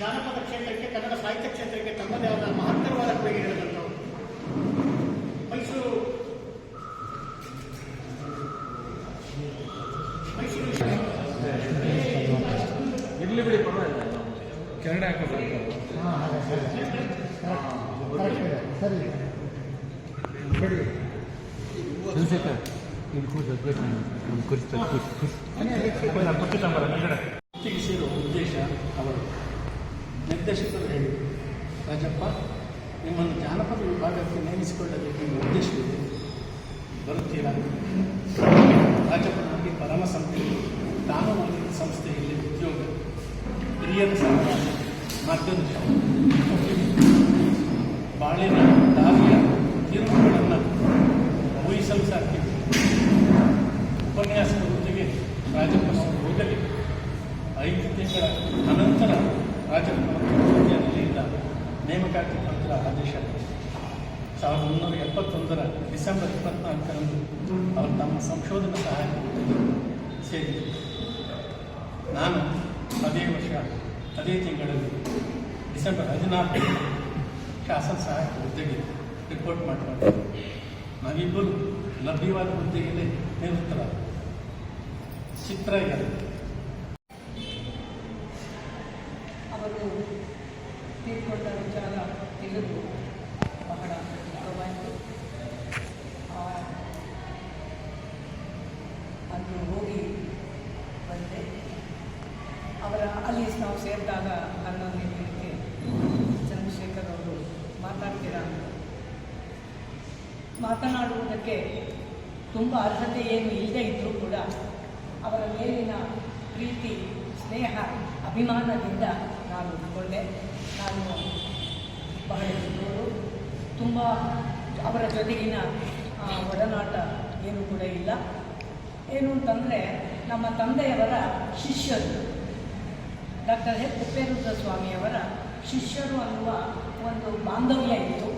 ಜಾನಪದ ಕ್ಷೇತ್ರಕ್ಕೆ ಕನ್ನಡ ಸಾಹಿತ್ಯ ಕ್ಷೇತ್ರಕ್ಕೆ ತಮ್ಮದೇ ಆದ ಮಹತ್ತರವಾದ ಕೊಡುಗೆ ನೀಡಿದಂಥವರು. ಮೈಸೂರು ಮೈಸೂರು ಇರಲಿ ಬಿಡಿ ಪರವಾಗಿಲ್ಲ. ಕೆರಡೆ ಹಾಕೋದು ಹಾಂ ಹಾಗೆ ಸರಿ. ಇಲ್ಲಿ ಕೂತು ಅಡ್ವೈಸ್ ಮಾಡಿ ಕೂರಿಸ್ತಾರೆ ಕೂತು ಕೂತು ಸಾವಿರದ ಒಂಬೈನೂರ ಎಪ್ಪತ್ತೊಂದರ ಡಿಸೆಂಬರ್ ಇಪ್ಪತ್ನಾಲ್ಕರಂದು ಅವರು ತಮ್ಮ ಸಂಶೋಧನಾ ಹುದ್ದೆಗೆ ಸೇರಿದರು. ನಾನು ಅದೇ ವರ್ಷ, ಅದೇ ತಿಂಗಳಲ್ಲಿ ಡಿಸೆಂಬರ್ ಹದಿನಾಲ್ಕು ಶಾಸನ ಸಹಾಯಕ ಹುದ್ದೆಗೆ ರಿಪೋರ್ಟ್ ಮಾಡಿಕೊಂಡೆ. ನಾವಿಬ್ಬರು ಲಭ್ಯವಾದ ಹುದ್ದೆಗೆ ನಿವೃತ್ತರಾದ ಚಿತ್ರ ಅವರು ತೀರ್ಕೊಂಡ ವಿಚಾರ ತಿಳಿದು ಬಹಳ ದುಃಖವಾಯಿತು ಆ, ಅಲ್ಲಿ ಹೋಗಿ ಬಂದೆ ಅವರ ಅಲ್ಲಿ ನಾವು ಸೇರಿದಾಗ ಹನ್ನೊಂದು ದಿನಕ್ಕೆ ಚಂದ್ರಶೇಖರ್ ಅವರು ಮಾತಾಡ್ತೀರಾ ಮಾತನಾಡುವುದಕ್ಕೆ ತುಂಬ ಅರ್ಹತೆ ಏನು ಇಲ್ಲದೆ ಇದ್ದರೂ ಕೂಡ ಅವರ ಮೇಲಿನ ಪ್ರೀತಿ, ಸ್ನೇಹ, ಅಭಿಮಾನದಿಂದ ನಾನು ಉಟ್ಕೊಂಡೆ ನಾನು ಬಹಳ ದೂರು ತುಂಬ ಅವರ ಜೊತೆಗಿನ ಒಡನಾಟ ಏನು ಕೂಡ ಇಲ್ಲ. ಏನು ಅಂತಂದರೆ ನಮ್ಮ ತಂದೆಯವರ ಶಿಷ್ಯರು. ಡಾಕ್ಟರ್ ಎಚ್ ತಿಪ್ಪೇರುದ್ರ ಸ್ವಾಮಿಯವರ ಶಿಷ್ಯರು ಅನ್ನುವ ಒಂದು ಬಾಂಧವ್ಯ ಇತ್ತು.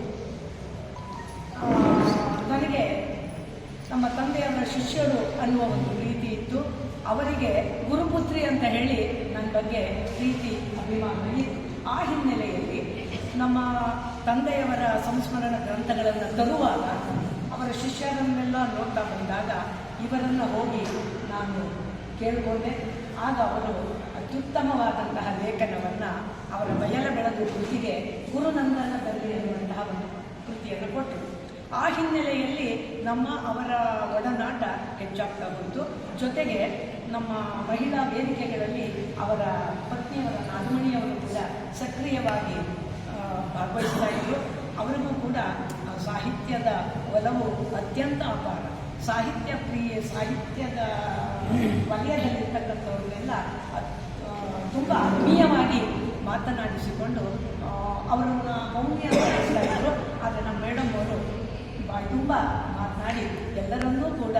ನನಗೆ ನಮ್ಮ ತಂದೆಯವರ ಶಿಷ್ಯರು ಅನ್ನುವ ಒಂದು ಪ್ರೀತಿ ಇತ್ತು. ಅವರಿಗೆ ಗುರುಪುತ್ರಿ ಅಂತ ಹೇಳಿ ನನ್ನ ಬಗ್ಗೆ ಪ್ರೀತಿ, ಅಭಿಮಾನ ಇತ್ತು. ಆ ಹಿನ್ನೆಲೆಯಲ್ಲಿ ನಮ್ಮ ತಂದೆಯವರ ಸಂಸ್ಮರಣ ಗ್ರಂಥಗಳನ್ನು ತರುವಾಗ ಅವರ ಶಿಷ್ಯರನ್ನೆಲ್ಲ ನೋಡ್ತಾ ಬಂದಾಗ ಇವರನ್ನು ಹೋಗಿ ನಾನು ಕೇಳಿಕೊಂಡೆ. ಆಗ ಅವರು ಅತ್ಯುತ್ತಮವಾದಂತಹ ಲೇಖನವನ್ನು ಅವರ ಬಯಲ ಬೆಳೆದು ಕೃತಿಗೆ ಗುರುನಂದನದಲ್ಲಿ ಎನ್ನುವಂತಹ ಒಂದು ಕೃತಿಯನ್ನು ಕೊಟ್ಟರು. ಆ ಹಿನ್ನೆಲೆಯಲ್ಲಿ ನಮ್ಮ ಅವರ ಒಡನಾಟ ಹೆಚ್ಚಾಗ್ತಾ ಬಂತು. ಜೊತೆಗೆ ನಮ್ಮ ಮಹಿಳಾ ವೇದಿಕೆಗಳಲ್ಲಿ ಅವರ ಪತ್ನಿಯವರ ನಾಗಮಣಿಯವರು ಕೂಡ ಸಕ್ರಿಯವಾಗಿ ಭಾಗವಹಿಸ್ತಾ ಇದ್ದರು ಅವರಿಗೂ ಕೂಡ ಸಾಹಿತ್ಯದ ಒಲವು ಅತ್ಯಂತ ಅಪಾರ. ಸಾಹಿತ್ಯ ಪ್ರಿಯ, ಸಾಹಿತ್ಯದ ವಲಯದಲ್ಲಿರ್ತಕ್ಕಂಥವ್ರನ್ನೆಲ್ಲ ತುಂಬ ಆತ್ಮೀಯವಾಗಿ ಮಾತನಾಡಿಸಿಕೊಂಡು ಅವರನ್ನು ಮೌಲ್ಯ ಆದರೆ ನಮ್ಮ ಮೇಡಮ್ ಅವರು ತುಂಬ ಮಾತನಾಡಿ ಎಲ್ಲರನ್ನೂ ಕೂಡ,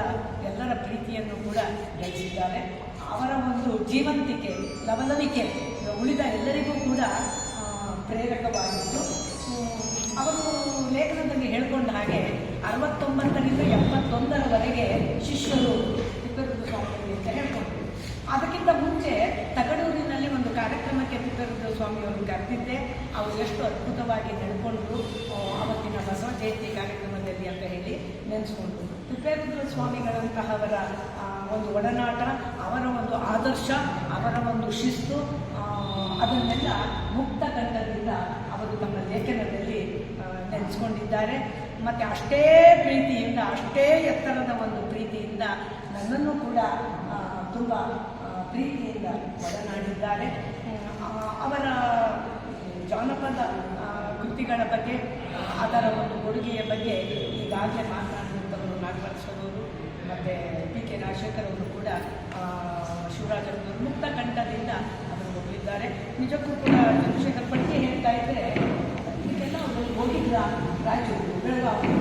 ಎಲ್ಲರ ಪ್ರೀತಿಯನ್ನು ಕೂಡ ಗಳಿಸಿದ್ದಾರೆ. ಅವರ ಒಂದು ಜೀವಂತಿಕೆ, ಲವಲವಿಕೆ ಉಳಿದ ಎಲ್ಲರಿಗೂ ಕೂಡ ಪ್ರೇರಕವಾಗಿತ್ತು. ಅವರು ಲೇಖನದಲ್ಲಿ ಹೇಳ್ಕೊಂಡ ಹಾಗೆ ಅರವತ್ತೊಂಬತ್ತರಿಂದ ಎಪ್ಪತ್ತೊಂದರವರೆಗೆ ಶಿಷ್ಯರು ತಿಪ್ಪೇರುದ್ರ ಸ್ವಾಮಿ ಅಂತ ಹೇಳ್ಕೊಂಡ್ರು. ಅದಕ್ಕಿಂತ ಮುಂಚೆ ತಗಡೂರಿನಲ್ಲಿ ಒಂದು ಕಾರ್ಯಕ್ರಮಕ್ಕೆ ತಿಪ್ಪೇರುದ್ರ ಸ್ವಾಮಿಯವರು ಕರೆದಿದ್ದೆ ಅವರು ಎಷ್ಟು ಅದ್ಭುತವಾಗಿ ನಡ್ಕೊಂಡ್ರು ಅವತ್ತಿನ ಬಸವ ಜಯಂತಿ ಕಾರ್ಯಕ್ರಮದಲ್ಲಿ ಅಂತ ಹೇಳಿ ನೆನೆಸ್ಕೊಂಡ್ರು. ತಿಪ್ಪೇರುದ್ರ ಸ್ವಾಮಿಗಳಂತಹವರ ಒಂದು ಒಡನಾಟ, ಅವರ ಒಂದು ಆದರ್ಶ, ಅವರ ಒಂದು ಶಿಸ್ತು ಅದನ್ನೆಲ್ಲ ಮುಕ್ತ ಕಂಠದಿಂದ ಅವರು ತಮ್ಮ ಲೇಖನದಲ್ಲಿ ನೆನೆಸ್ಕೊಂಡಿದ್ದಾರೆ. ಮತ್ತು ಅಷ್ಟೇ ಪ್ರೀತಿಯಿಂದ, ಅಷ್ಟೇ ಎತ್ತರದ ಒಂದು ಪ್ರೀತಿಯಿಂದ ನನ್ನನ್ನು ಕೂಡ ತುಂಬ ಪ್ರೀತಿಯಿಂದ ಒಡನಾಡಿದ್ದಾರೆ. ಅವರ ಜಾನಪದ ಕೃತಿಗಳ ಬಗ್ಗೆ ಅದರ ಒಂದು ಕೊಡುಗೆಯ ಬಗ್ಗೆ ಈಗಾಗಲೇ ಮಾತನಾಡಿದಂಥವರು ನಾಗರಾಜ್ ಅವರು ಮತ್ತು ಪಿ ಕೆ ರಾಜಶೇಖರ್ ಅವರು ಕೂಡ ಆ, ಶಿವ ಮುಕ್ತ ಕಂಠದಿಂದ ಅದನ್ನು ಹೋಗಿದ್ದಾರೆ ನಿಜಕ್ಕೂ ಕೂಡ ಚಂದ್ರಶೇಖರ್ ಪಟ್ಟಿ ಹೇಳ್ತಾ ಇದ್ದರೆ ಇದಕ್ಕೆಲ್ಲ ಅವರು ಹೋಗಿದ್ರ ರಾಯಚೂರು ಬೆಳಗಾವಿ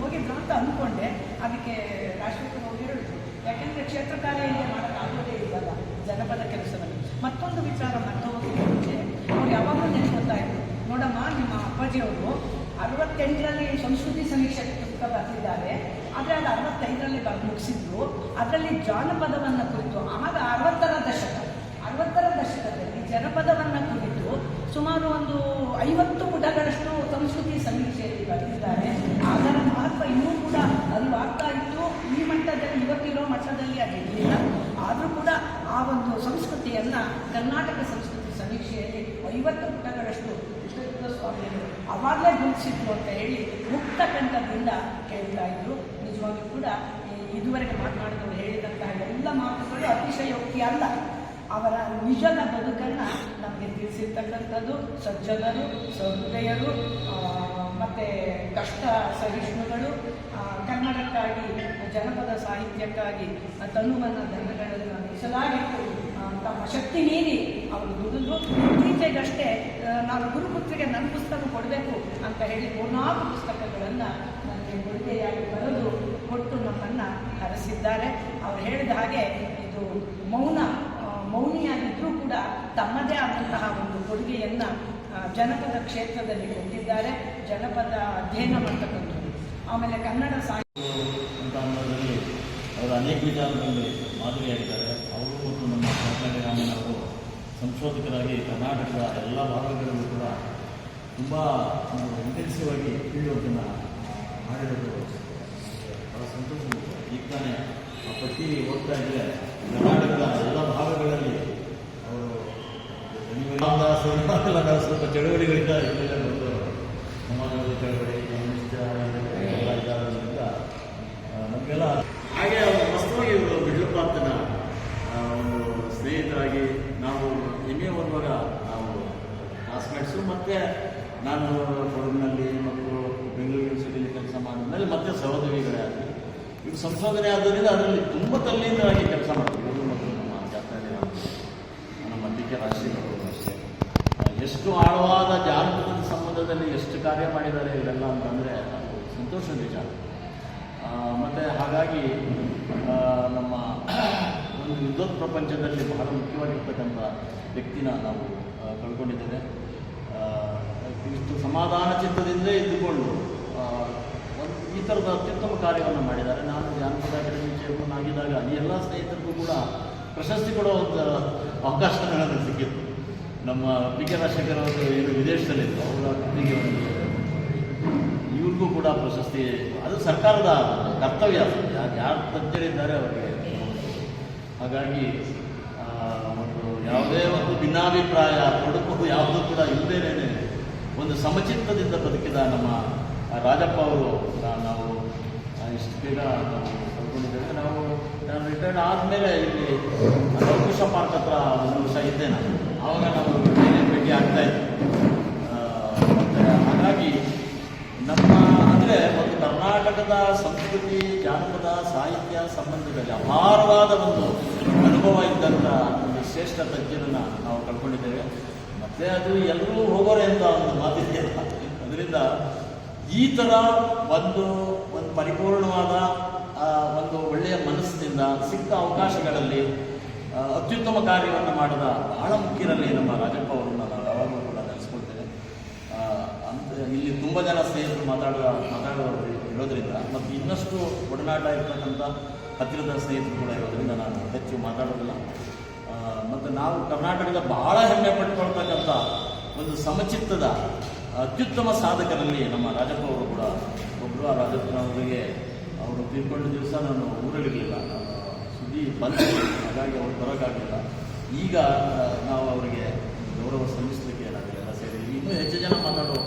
ಹೋಗಿದ್ರು ಅಂತ ಅಂದ್ಕೊಂಡೆ. ಅದಕ್ಕೆ ರಾಜಶೇಖರ್ ಅವರು ಹೇಳಿದ್ರು. ಯಾಕೆಂದರೆ ಕ್ಷೇತ್ರ ಕಾರ್ಯ ಇಲ್ಲಿ ಮಾಡೋಕ್ಕಾಗೋದೇ ಇಲ್ಲಲ್ಲ ಜನಪದ ಕೆಲಸದಲ್ಲಿ ಮತ್ತೊಂದು ವಿಚಾರ ಮತ್ತೆ ಹೋಗಿದ್ದ ಮುಂಚೆ ಅವ್ರು ಯಾವಾಗಲೂ ನೆನೆಸ್ಕೊತಾ ಇದ್ರು ನೋಡಮ್ಮ ಅಪ್ಪಾಜಿಯವರು ಅರವತ್ತೆಂಟರಲ್ಲಿ ಸಂಸ್ಕೃತಿ ಸಮೀಕ್ಷೆ ಪುಸ್ತಕ ಬರೆದಿದ್ದಾರೆ ಆದರೆ ಅದು ಅರವತ್ತೈದರಲ್ಲಿ ಬರೆದು ಮುಗಿಸಿದ್ರು ಅದರಲ್ಲಿ ಜಾನಪದವನ್ನು ಕುರಿತು, ಆಗ ಅರವತ್ತರ ದಶಕ, ಅರವತ್ತರ ದಶಕದಲ್ಲಿ ಜನಪದವನ್ನು ಕುರಿತು ಸುಮಾರು ಒಂದು ಐವತ್ತು ಪುಟಗಳಷ್ಟು ಸಂಸ್ಕೃತಿ ಸಮೀಕ್ಷೆಯಲ್ಲಿ ಬರೆದಿದ್ದಾರೆ ಅದರ ಮಹತ್ವ ಇನ್ನೂ ಕೂಡ ಅರಿವಾಗ್ತಾ ಇತ್ತು ಈ ಮಟ್ಟದಲ್ಲಿ ಇವತ್ತಿರೋ ಮಟ್ಟದಲ್ಲಿ ಅದು ಇರಲಿಲ್ಲ ಆದರೂ ಕೂಡ ಆ ಒಂದು ಸಂಸ್ಕೃತಿಯನ್ನು ಕರ್ನಾಟಕ ಸಂಸ್ಕೃತಿ ಸಮೀಕ್ಷೆಯಲ್ಲಿ ಐವತ್ತು ಪುಟಗಳಷ್ಟು ವಿಶ್ವಯುಕ್ತ ಸ್ವಾಮಿಗಳು ಅವಾಗಲೇ ಅಂತ ಹೇಳಿ ಮುಕ್ತ ಕಂಠದಿಂದ ಕೇಳ್ತಾ ಇದ್ರು. ನಿಜವಾಗಿಯೂ ಕೂಡ ಇದುವರೆಗೆ ಮಾತನಾಡಿದವರು ಹೇಳಿದಂತಹ ಎಲ್ಲ ಮಾತುಗಳು ಅತಿಶಯೋಕ್ತಿ ಅಲ್ಲ. ಅವರ ನಿಜದ ಬದುಕನ್ನು ನಮಗೆ ತಿಳಿಸಿರ್ತಕ್ಕಂಥದ್ದು ಸಜ್ಜನರು ಸಹೃದಯರು ಮತ್ತು ಕಷ್ಟ ಸಹಿಷ್ಣುಗಳು ಕನ್ನಡಕ್ಕಾಗಿ ಜನಪದ ಸಾಹಿತ್ಯಕ್ಕಾಗಿ ತನುವನ್ನು ಧನಗಳನ್ನು ಮೀಸಲಾಗಿಟ್ಟು ಆ, ತಮ್ಮ ಶಕ್ತಿ ಮೀರಿ ಅವರು ದುಡಿದು ಇತ್ತೀಚೆಗಷ್ಟೇ ನಾವು ಗುರುಪುತ್ರಿಗೆ ನನ್ನ ಪುಸ್ತಕ ಕೊಡಬೇಕು ಅಂತ ಹೇಳಿ ಮೂರ್ನಾಲ್ಕು ಪುಸ್ತಕಗಳನ್ನು ನನಗೆ ಕೊಡುಗೆಯಾಗಿ ಬರೆದು ಕೊಟ್ಟು ನಮ್ಮನ್ನು ಕರೆಸಿದ್ದಾರೆ ಅವರು ಹೇಳಿದ ಹಾಗೆ ಇದು ಮೌನ ಮೌನಿಯಾಗಿದ್ದರೂ ಕೂಡ ತಮ್ಮದೇ ಆದಂತಹ ಒಂದು ಕೊಡುಗೆಯನ್ನು ಜನಪದ ಕ್ಷೇತ್ರದಲ್ಲಿ ಕೊಟ್ಟಿದ್ದಾರೆ. ಜನಪದ ಅಧ್ಯಯನ ಮಾಡ್ತಕ್ಕಂಥದ್ದು. ಆಮೇಲೆ ಕನ್ನಡ ಸಾಹಿತ್ಯ ಅನೇಕ ವಿಚಾರದಲ್ಲಿ ಮಾದರಿಯಾಗಿದ್ದಾರೆ ಅವರು ಮತ್ತು ನಮ್ಮ ಕರ್ನಾಟಕ ಅವರು ಸಂಶೋಧಕರಾಗಿ ಕರ್ನಾಟಕದ ಎಲ್ಲ ಭಾಗಗಳಲ್ಲೂ ಕೂಡ ತುಂಬ ಇಂಟೆನ್ಸಿವ್ ಆಗಿ ಫೀಲ್ಡ್ವರ್ಕನ್ನು ಮಾಡಿರೋದು ಬಹಳ ಸಂತೋಷ. ಈಗ ತಾನೇ ಆ ಪಟ್ಟಿ ಓದ್ತಾ ಇದ್ದರೆ ಕರ್ನಾಟಕದ ಎಲ್ಲ ಭಾಗಗಳಲ್ಲಿ ಅವರು ನಾವು ಚಳುವಳಿಗಳಿಂದ ಒಂದು ಸಮಾಜವಾದಿ ಚಳುವಳಿ ಕಮ್ಯುನಿಸ್ಟ್ ಮತ್ತು ನಾನು ಕೊಡಗಿನಲ್ಲಿ ಮತ್ತು ಬೆಂಗಳೂರು ಯೂನಿವರ್ಸಿಟಿಯಲ್ಲಿ ಕೆಲಸ ಮಾಡಿದ್ಮೇಲೆ ಮತ್ತೆ ಸಹೋದರಿಗಳೇ ಇದು ಸಂಶೋಧನೆ ಆದ್ದರಿಂದ ಅದರಲ್ಲಿ ತುಂಬ ತಲ್ಲೀನರಾಗಿ ಕೆಲಸ ಮಾಡ್ತೀವಿ. ಮತ್ತು ನಮ್ಮ ಜಾತ್ರೆ ನಮ್ಮ ಡಿ ರಾಷ್ಟ್ರೀಯ ರಾಜಶೇಖರ್ ಅಷ್ಟೇ. ಎಷ್ಟು ಆಳವಾದ ಜಾನಪದ ಸಂಬಂಧದಲ್ಲಿ ಎಷ್ಟು ಕಾರ್ಯ ಮಾಡಿದ್ದಾರೆ ಇವೆಲ್ಲ ಅಂತಂದರೆ ಸಂತೋಷದ ವಿಚಾರ. ಮತ್ತು ಹಾಗಾಗಿ ನಮ್ಮ ಒಂದು ಯುದ್ಧ ಪ್ರಪಂಚದಲ್ಲಿ ಬಹಳ ಮುಖ್ಯವಾಗಿರ್ತಕ್ಕಂಥ ವ್ಯಕ್ತಿನ ನಾವು ಕಳ್ಕೊಂಡಿದ್ದೇವೆ. ಇಷ್ಟು ಸಮಾಧಾನ ಚಿತ್ತದಿಂದ ಇದ್ದುಕೊಂಡು ಈ ಥರದ ಅತ್ಯುತ್ತಮ ಕಾರ್ಯವನ್ನು ಮಾಡಿದ್ದಾರೆ. ನಾನು ಜಾನಪದ ಅಕಾಡೆಮಿ ಚೇರ್ಮನ್ ಆಗಿದ್ದಾಗ ಈ ಎಲ್ಲ ಸ್ನೇಹಿತರಿಗೂ ಕೂಡ ಪ್ರಶಸ್ತಿ ಕೊಡೋ ಒಂದು ಅವಕಾಶ ನನಗೆ ಸಿಕ್ಕಿತ್ತು. ನಮ್ಮ ಪಿ ಕೆ ರಾಜಶೇಖರ್ ಅವರು ಏನು ವಿದೇಶದಲ್ಲಿತ್ತು ಅವರ ಕೃತಿಗೆ ಒಂದು ಇವ್ರಿಗೂ ಕೂಡ ಪ್ರಶಸ್ತಿ, ಅದು ಸರ್ಕಾರದ ಕರ್ತವ್ಯ ಯಾರು ತಜ್ಞರಿದ್ದಾರೆ ಅವರಿಗೆ. ಹಾಗಾಗಿ ಒಂದು ಯಾವುದೇ ಒಂದು ಭಿನ್ನಾಭಿಪ್ರಾಯ ತೊಡಕು ಯಾವುದೂ ಕೂಡ ಇಲ್ಲದೇನೆ ಒಂದು ಸಮಚಿತ್ತದಿಂದ ಬದುಕಿದ ನಮ್ಮ ರಾಜಪ್ಪ ಅವರು ನಾವು ಇಷ್ಟು ಬೇಗ ನಾವು ನಾವು ನಾನು ರಿಟೈರ್ಡ್ ಆದಮೇಲೆ ಇಲ್ಲಿ ಲವಕುಶ ಪಾರ್ಕ್ ಹತ್ರ ಒಂದು ವರ್ಷ ಇದ್ದೆ ನಾನು. ಆವಾಗ ನಾವು ಭೇಟಿ ಆಗ್ತಾ ಇದ್ದೆ ಹಾಗಾಗಿ ನಮ್ಮ ಅಂದರೆ ಒಂದು ಕರ್ನಾಟಕದ ಸಂಸ್ಕೃತಿ, ಜಾನಪದ, ಸಾಹಿತ್ಯ ಸಂಬಂಧದಲ್ಲಿ ಅಪಾರವಾದ ಒಂದು ಅನುಭವ ಇದ್ದಂಥ ಒಂದು ಶ್ರೇಷ್ಠ ತಜ್ಞರನ್ನು ನಾವು ಕಳ್ಕೊಂಡಿದ್ದೇವೆ. ಮತ್ತೆ ಅದು ಎಲ್ಲರೂ ಹೋಗೋರೆ ಅಂತ ಒಂದು ಮಾತಿದೆಯಲ್ಲ? ಅದರಿಂದ ಈ ಥರ ಒಂದು ಒಂದು ಪರಿಪೂರ್ಣವಾದ ಒಂದು ಒಳ್ಳೆಯ ಮನಸ್ಸಿನಿಂದ ಸಿಕ್ಕ ಅವಕಾಶಗಳಲ್ಲಿ, ಅತ್ಯುತ್ತಮ ಕಾರ್ಯವನ್ನು ಮಾಡಿದ ಬಹಳ ಮುಖ್ಯರಲ್ಲಿ ನಮ್ಮ ರಾಜಪ್ಪ ಅವರನ್ನು ನಾವು ಯಾವಾಗಲೂ ಕೂಡ ನೆನೆಸ್ಕೊಳ್ತೇವೆ ಆ, ಅಂತ ಇಲ್ಲಿ ತುಂಬ ಜನ ಸ್ನೇಹಿತರು ಮಾತಾಡುವ, ಮಾತಾಡುವವರು ಇರೋದ್ರಿಂದ ಮತ್ತು ಇನ್ನಷ್ಟು ಒಡನಾಟ ಇರ್ತಕ್ಕಂಥ ಹತ್ತಿರದ ಸ್ನೇಹಿತರು ಕೂಡ ಇರೋದರಿಂದ ನಾನು ಹೆಚ್ಚು ಮಾತಾಡೋದಿಲ್ಲ. ಮತ್ತು ನಾವು ಕರ್ನಾಟಕದ ಬಹಳ ಹೆಮ್ಮೆ ಪಟ್ಕೊಳ್ತಕ್ಕಂಥ ಒಂದು ಸಮಚಿತ್ತದ, ಅತ್ಯುತ್ತಮ ಸಾಧಕರಲ್ಲಿ ನಮ್ಮ ರಾಜಪ್ಪ ಅವರು ಕೂಡ ಒಬ್ಬರು ಆ ರಾಜಪ್ಪನವರಿಗೆ ಅವರು ತೀರ್ಕೊಂಡ ದಿವಸ ನಾನು ಊರಲ್ಲಿರಲಿಲ್ಲ. ಸುದ್ದಿ ಬಂದ ಹಾಗಾಗಿ ಅವ್ರು ಬರೋಕ್ಕಾಗಲಿಲ್ಲ ಈಗ ನಾವು ಅವರಿಗೆ ಗೌರವ ಸಲ್ಲಿಸಲಿಕ್ಕೆ ಏನಾಗಲಿಲ್ಲ. ಸೇರಿ, ಇನ್ನೂ ಹೆಚ್ಚು ಜನ ಮಾತಾಡೋ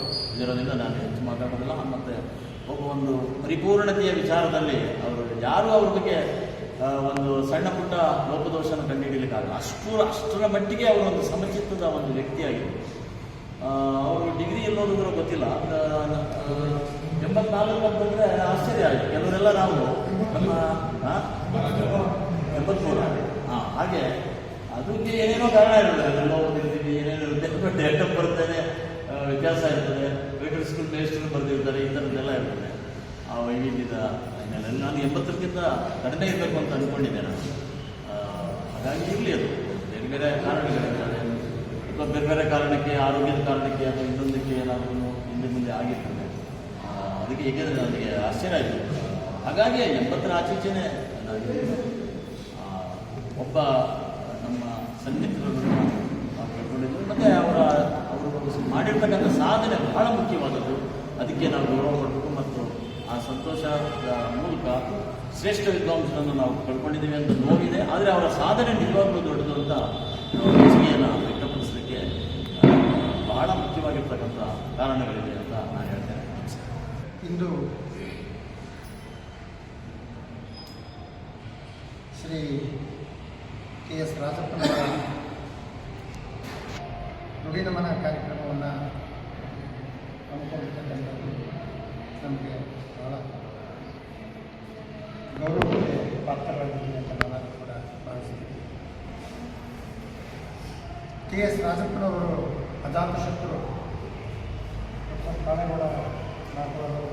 ಇರೋದ್ರಿಂದ ನಾನು ಹೆಚ್ಚು ಮಾತಾಡೋದಿಲ್ಲ. ಮತ್ತೆ ಒಬ್ಬ ಒಂದು ಪರಿಪೂರ್ಣತೆಯ ವಿಚಾರದಲ್ಲಿ ಅವರು ಯಾರು ಅವ್ರ ಬಗ್ಗೆ ಒಂದು ಸಣ್ಣ ಪುಟ್ಟ ಲೋಪದೋಷನ ಕಂಡುಹಿಡಿಯಲಿಕ್ಕಾಗಲ್ಲ ಅಷ್ಟು, ಅಷ್ಟರ ಮಟ್ಟಿಗೆ ಅವರು ಒಂದು ಸಮಚಿತ್ತದ ಒಂದು ವ್ಯಕ್ತಿಯಾಗಿದ್ದರು. ಅವರು ಡಿಗ್ರಿ ಕೂಡ ಗೊತ್ತಿಲ್ಲ. ಎಂಬತ್ನಾಲ್ಕು ಅಂತಂದರೆ ಆಶ್ಚರ್ಯ ಆಯಿತು. ಕೆಲವರೆಲ್ಲ ನಾವು ನಮ್ಮ ಎಂಬತ್ಮೂರ. ಹಾಗೆ ಅದಕ್ಕೆ ಏನೇನೋ ಕಾರಣ ಇರುತ್ತೆ ಎಲ್ಲೋ ಓದಿರ್ತೀವಿ ಏನೇನೋ ಡೇಟ್ ಆಫ್ ಬರ್ತದೆ ವ್ಯತ್ಯಾಸ ಇರ್ತದೆ. ಮಿಲಿಟರಿ ಸ್ಕೂಲ್ ಮೇಸ್ಟ್ರು ಬರೆದಿರ್ತಾರೆ, ಈ ಥರದ್ದೆಲ್ಲ ಇರ್ತದೆ ಆ ವೈವಿಧ್ಯದ ಹಿನ್ನೆಲೆಯಲ್ಲಿ ನಾನು ಎಂಬತ್ತಕ್ಕಿಂತ ಕಡಿಮೆ ಇರಬೇಕು ಅಂತ ಅಂದ್ಕೊಂಡಿದ್ದೆ ನಾನು. ಹಾಗಾಗಿ ಇರಲಿ ಅದು. ಬೇರೆ ಬೇರೆ ಕಾರಣಗಳಿರ್ತದೆ ಅಥವಾ ಬೇರೆ ಬೇರೆ ಕಾರಣಕ್ಕೆ, ಆರೋಗ್ಯದ ಕಾರಣಕ್ಕೆ ಅಥವಾ ಇನ್ನೊಂದಕ್ಕೆ ಏನಾದರೂ ಹಿಂದೆ ಮುಂದೆ ಆಗಿರ್ತದೆ. ಅದಕ್ಕೆ ಏಕೆಂದರೆ ನನಗೆ ಆಶ್ಚರ್ಯ ಆಯಿತು. ಹಾಗಾಗಿ ಎಂಬತ್ತರ ಆಚೀಚೆನೇ ಒಬ್ಬ ನಮ್ಮ ಸನ್ನಿಹಿತರನ್ನು ನಾವು ಕಳ್ಕೊಂಡಿದ್ದು ಮತ್ತು ಅವರ ಅವರು ಮಾಡಿರ್ತಕ್ಕಂಥ ಸಾಧನೆ ಬಹಳ ಮುಖ್ಯವಾದದ್ದು. ಅದಕ್ಕೆ ನಾವು ಗೌರವ ಕೊಡಬೇಕು ಮತ್ತು ಆ ಸಂತೋಷದ ಮೂಲಕ ಶ್ರೇಷ್ಠ ವಿದ್ವಾಂಸರನ್ನು ನಾವು ಕಳ್ಕೊಂಡಿದ್ದೇವೆ ಅಂತ ನೋವಿದೆ. ಆದರೆ ಅವರ ಸಾಧನೆ ನಿಜವಾಗ್ಲೂ ದೊಡ್ಡದು ಅಂತ ಮೆಚ್ಚುಗೆಯನ್ನು ವ್ಯಕ್ತಪಡಿಸಲಿಕ್ಕೆ ಬಹಳ ಮುಖ್ಯವಾಗಿರ್ತಕ್ಕಂಥ ಕಾರಣಗಳಿವೆ ಅಂತ ನಾನು ಹೇಳ್ತೇನೆ. ಇಂದು ಶ್ರೀ ಕೆ ಎಸ್ ರಾಜಪ್ಪನವರ ನುಡಿನಮನ ಕಾರ್ಯಕ್ರಮವನ್ನು ಹಮ್ಮಿಕೊಂಡಿರ್ತಕ್ಕಂಥದ್ದು ನಮಗೆ ಬಹಳ ಗೌರವಕ್ಕೆ ಪಾತ್ರರಾಗಿದ್ದೀವಿ ಅಂತ ನಾನು ಕೂಡ ಭಾವಿಸ್ತೀನಿ ಕೆ ಎಸ್ ರಾಜಪ್ಪನವರು ಅಜಾತಶತ್ರು ಕಾಳೆಗೌಡ ಮಾತಾಡೋದು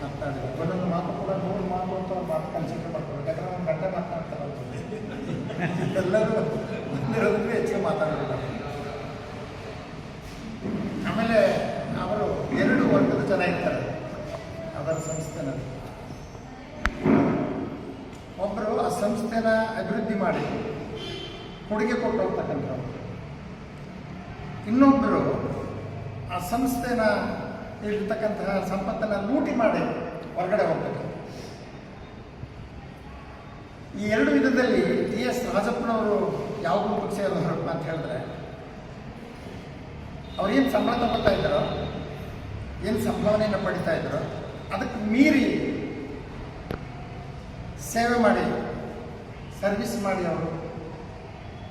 ಮಾತಾಡಿದ್ರು ಒಂದೊಂದು ಮಾತು ಕೂಡ ನೂರು ಮಾತು ಅಂತ ಮಾತು ಕನ್ಸಿಡರ್ ಮಾಡ್ಕೊಬೇಕು ಯಾಕಂದ್ರೆ ಒಂದು ಗಂಟೆ ಮಾತನಾಡ್ತಾರೆ. ಎಲ್ಲರೂ ಬಂದಿರೋದ್ರಿಂದ ಹೆಚ್ಚಿಗೆ ಮಾತಾಡೋದಿಲ್ಲ. ಆಮೇಲೆ ಅವರು ಎರಡು ವರ್ಗದ ಜನ ಇರ್ತಾರೆ. ಅದರ ಸಂಸ್ಥೆನ. ಒಬ್ಬರು ಆ ಸಂಸ್ಥೆನ ಅಭಿವೃದ್ಧಿ ಮಾಡಿ ಕೊಡುಗೆ ಕೊಟ್ಟು ಹೋಗ್ತಕ್ಕಂಥವ್ರು ಇನ್ನೊಬ್ಬರು ಆ ಸಂಸ್ಥೆನ ಇರ್ತಕ್ಕಂತಹ ಸಂಪತ್ತನ್ನು ಲೂಟಿ ಮಾಡಿ ಹೊರಗಡೆ ಹೋಗ್ತಕ್ಕಂಥ ಈ ಎರಡು ವಿಧದಲ್ಲಿ ಟಿ ಎಸ್ ರಾಜಪ್ಪನವರು ಯಾವ ಗುಂಪಕ್ಕೆ ಸೇರಿದವರು ಅಂತ ಹೇಳಿದ್ರೆ ಅವ್ರೇನು ಸಂಬಳ ತಗೊಳ್ತಾ ಇದ್ದಾರೋ, ಏನು ಸಂಭಾವನೆಯನ್ನು ಪಡಿತಾ ಇದ್ದಾರೋ, ಅದಕ್ಕೆ ಮೀರಿ ಸೇವೆ ಮಾಡಿ ಸರ್ವಿಸ್ ಮಾಡಿ ಅವರು.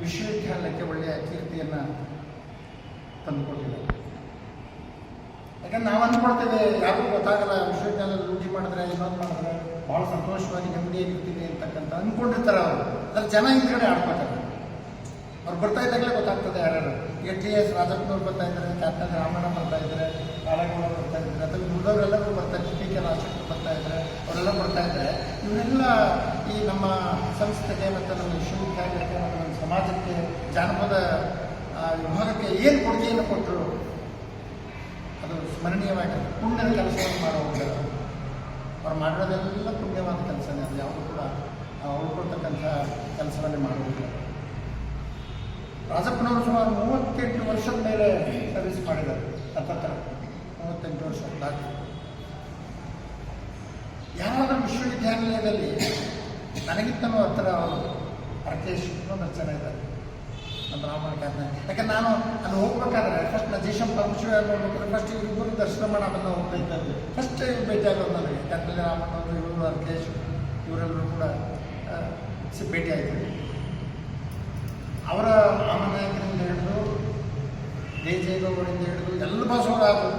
ವಿಶ್ವವಿದ್ಯಾಲಯಕ್ಕೆ ಒಳ್ಳೆಯ ಕೀರ್ತಿಯನ್ನು ತಂದುಕೊಟ್ಟಿದ್ದಾರೆ. ಯಾಕಂದ್ರೆ ನಾವು ಅಂದ್ಕೊಳ್ತೇವೆ, ಯಾರಿಗೂ ಗೊತ್ತಾಗಲ್ಲ ವಿಶ್ವವಿದ್ಯಾಲಯ ಲೂಟಿ ಮಾಡಿದ್ರೆ, ಇನ್ನೊಂದು ಮಾಡಿದ್ರೆ ಭಾಳ ಸಂತೋಷವಾಗಿ ನೆಮ್ಮದಿಯಾಗಿರ್ತೀವಿ ಅಂತಕ್ಕಂಥ ಅಂದ್ಕೊಂಡಿರ್ತಾರೆ ಅವರು. ಅದ್ರ ಜನ ಹಿಂದ್ಗಡೆ ಆಡ್ಕೊತಾರೆ. ಅವ್ರು ಬರ್ತಾ ಇದ್ದಾಗಲೇ ಗೊತ್ತಾಗ್ತದೆ ಯಾರ್ಯಾರು. ಈಗ ಟಿ ಎಸ್ ರಾಜಪ್ಪನವ್ರು ಬರ್ತಾ ಇದ್ದಾರೆ ಕ್ಯಾಪ್ಟನ್ ರಾಮಣ್ಣ ಬರ್ತಾ ಇದ್ದಾರೆ ಕಾಳಗೌಡ ಬರ್ತಾ ಇದ್ದಾರೆ, ಅಥವಾ ಉಳಿದವರೆಲ್ಲರೂ ಬರ್ತಾ ಇದ್ದಾರೆ, ಟಿ ಕೆ ರಾಜಶೇಖರ್ ಬರ್ತಾ ಇದ್ದಾರೆ, ಅವರೆಲ್ಲ ಬರ್ತಾ ಇದ್ದಾರೆ. ಇವರೆಲ್ಲ ಈ ನಮ್ಮ ಸಂಸ್ಥೆಗೆ ಮತ್ತು ನಮ್ಮ ವಿಶ್ವವಿದ್ಯಾಲಯಕ್ಕೆ ನಮ್ಮ ಸಮಾಜಕ್ಕೆ, ಜಾನಪದ ವಿಭಾಗಕ್ಕೆ ಏನು ಕೊಡುಗೆಯನ್ನು ಕೊಟ್ಟರು ಅದು ಸ್ಮರಣೀಯವಾಗಿ ಪುಣ್ಯದ ಕೆಲಸವನ್ನು ಮಾಡುವಾಗ ಅವ್ರು ಮಾಡಿರೋದೆಲ್ಲ ಪುಣ್ಯವಾದ ಕೆಲಸನೇ. ಅದು ಯಾವುದು ಕೂಡ ಉಳ್ಕೊಳ್ತಕ್ಕಂಥ ಕೆಲಸವನ್ನೇ ಮಾಡುವುದಿಲ್ಲ. ರಾಜಪ್ಪನವರು ಸುಮಾರು ಮೂವತ್ತೆಂಟು ವರ್ಷದ ಮೇಲೆ ಸರ್ವಿಸ್ ಮಾಡಿದ್ದಾರೆ. ಹತ್ತತ್ರ ಮೂವತ್ತೆಂಟು ವರ್ಷ ದಾಟಿ. ಯಾರಾದರೂ ವಿಶ್ವವಿದ್ಯಾನಿಲಯದಲ್ಲಿ ನನಗಿಂತನೂ ಹತ್ತಿರ ಅವರು ರಾಕೇಶ್ ಇನ್ನೊಂದು ಜನ ಇದ್ದಾರೆ ನಮ್ಮ ರಾಮನ ಖ್ಯಾತನ ಯಾಕಂದ್ರೆ ನಾನು ಅಲ್ಲಿ ಹೋಗ್ಬೇಕಾದ್ರೆ ಫಸ್ಟ್ ನಾ ಜಯಶಂ ಪರಮೇಶ್ವರ ನೋಡ್ಬೇಕಾದ್ರೆ ಫಸ್ಟ್ ಇಬ್ಬರು ದರ್ಶನ ಮಾಡೋದನ್ನ ಹೋಗ್ತಾ ಇದ್ದಂತೆ ಫಸ್ಟ್ ಭೇಟಿ ಆಗೋದು ನನಗೆ. ಯಾಕಂದ್ರೆ ರಾಮನವರು ಇವರು ರಾಕೇಶ್ ಇವರೆಲ್ಲರೂ ಕೂಡ ಭೇಟಿ ಆಯ್ತು. ಅವರ ರಾಮನಾಯಕರಿಂದ ಹಿಡಿದು ದೇಜೇಗೌಡರಿಂದ ಹಿಡಿದು ಎಲ್ಲ ಬಸವರಾಜು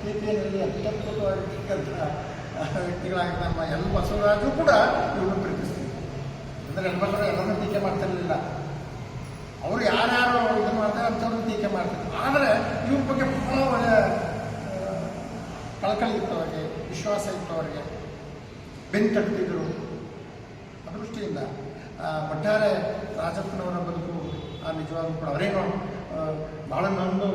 ಕೆ ಪಿ ಎನ್ನಲ್ಲಿ ಅತ್ಯದ್ಭುತವಾಗಿರ್ತಕ್ಕಂಥ ವ್ಯಕ್ತಿಗಳಾಗಿ ನಮ್ಮ ಎಲ್ ಬಸವರಾಜು ಕೂಡ ಇವರು ಪ್ರೀತಿಸ್ತೀವಿ ಅಂದರೆ ಎಲ್ ಎಲ್ಲರೂ ಟೀಕೆ ಮಾಡ್ತಿರ್ಲಿಲ್ಲ. ಅವರು ಯಾರ್ಯಾರು ಇದು ಮಾಡ್ತಾರೆ ಅಂಥವ್ರನ್ನ ಟೀಕೆ ಮಾಡ್ತಿದ್ರು. ಆದರೆ ಇವ್ರ ಬಗ್ಗೆ ಬಹಳ ಒಳ್ಳೆಯ ಕಳಕಳಿ ಇತ್ತು ಅವರಿಗೆ ವಿಶ್ವಾಸ ಇತ್ತು ಅವರಿಗೆ. ಕಟ್ಟಿದ್ರು ಅದೃಷ್ಟಿಯಿಂದ ಆ, ಒಟ್ಟಾರೆ ರಾಜಪ್ಪನವರ ಬದುಕು ಆ, ನಿಜವಾಗ್ಲೂ ಕೂಡ ಅವರೇನು ಭಾಳ ನೊಂದು